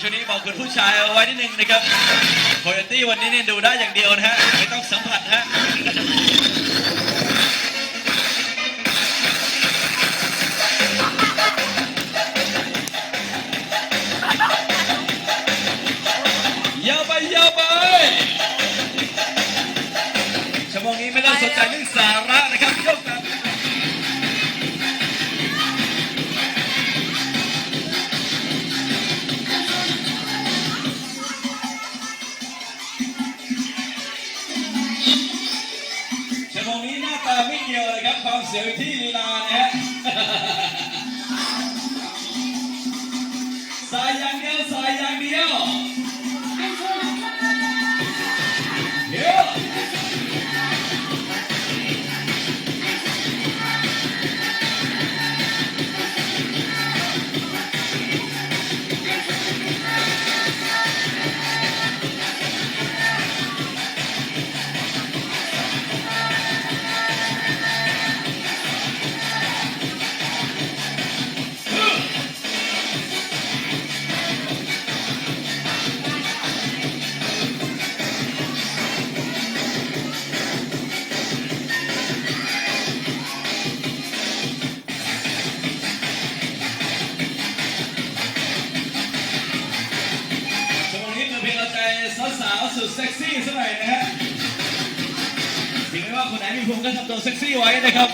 ช่วงนี้บอกคุณผู้ชายเอาไว้นิดนึงนะครับโคโยตี้วันนี้เนี่ยดูได้อย่างเดียวนะฮะไม่ต้องสัมผัสฮะยาวไปยาวไปชั่วโมงนี้ไม่ต้องสนใจเรื่องสาระ เกี่ยวเลยครับความเสียวอยู่ที่ลีลานะฮะสายอย่างเดียวสายอย่างเดียว สาวๆสุดเซ็กซี่สักหน่อยนะฮะถึงแม้ว่าคนไหนมีภูมิก็ทำตัวเซ็กซี่ไว้นะครับ